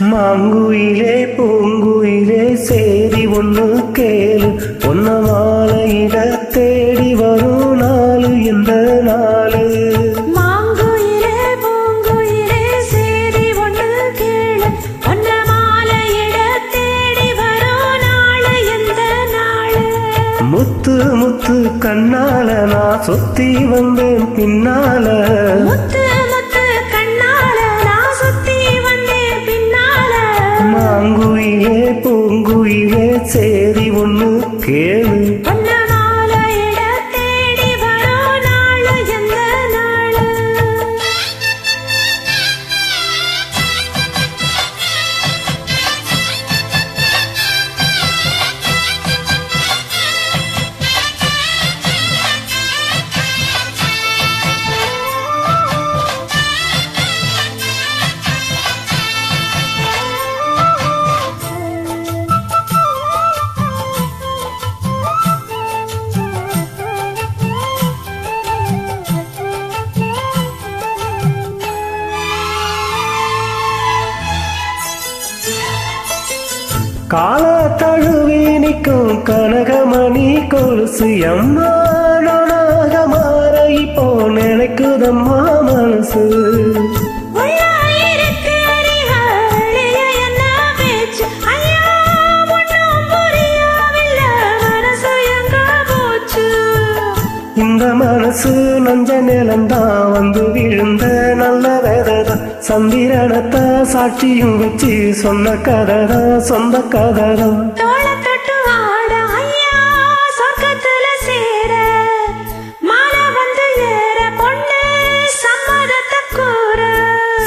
மாங்குயிலே பூங்குயிலே சேரி ஒன்று கேளு. ஒன்ன மாலையிட தேடி வரும் நாளு எந்த நாளு. முத்து முத்து கண்ணால நான் சுத்தி வந்தேன் பின்னால. முத்து சேரி ஒன்று கேளு. கால தழுவி நிற்கும் கனகமணி கொலுசு அம்மா நானாக மாற இப்போ நினைக்குதம்மா மனசு? இந்த மனசு நஞ்ச நிலந்தான் சந்திரனத்தை சாட்சியும் வச்சு சொன்ன சொந்த வந்து ஏற, பொண்ணு சம்மதத்தை கூற.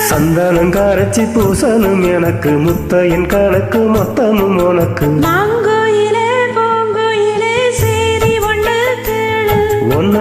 சந்தனம் கரைச்சி பூசணும் எனக்கு முத்தையின் கணக்கு மொத்தமும் உனக்கு. ஒன்ன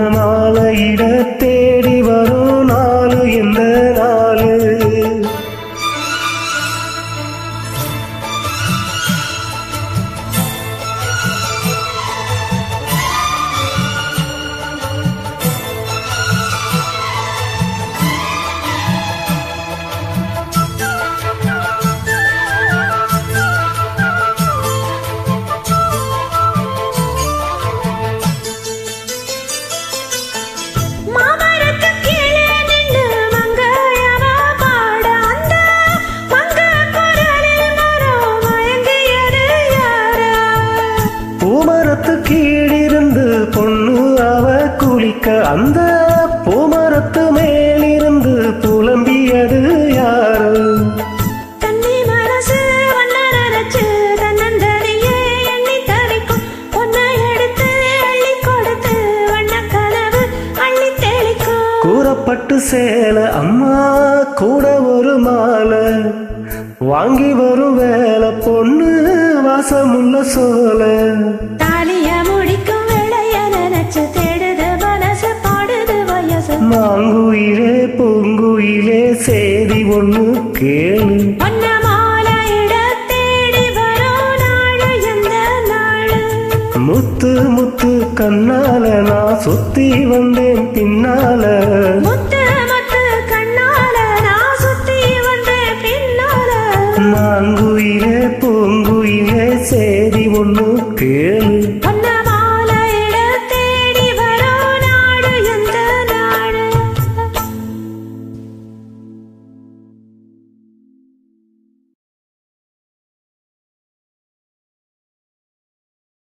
கீழிருந்து பொண்ணு அவ குளிக்க அந்த பூமரத்து மேலிருந்து புலம்பியது யாரு. கூறப்பட்டு சேல அம்மா கூட ஒரு மாலை. வாங்கி வரும் வேலை பொண்ணு வாசமுள்ள சோல. மாங்குயிலே பூங்குயிலே சேதி ஒண்ணு கேளு. முத்து முத்து கண்ணால நான் சுத்தி வந்தேன் பின்னால. முத்து முத்து கண்ணால நான் சுத்தி வந்தேன் பின்னால. மாங்குயிலே பூங்குயிலே சேதி ஒண்ணு கேளு.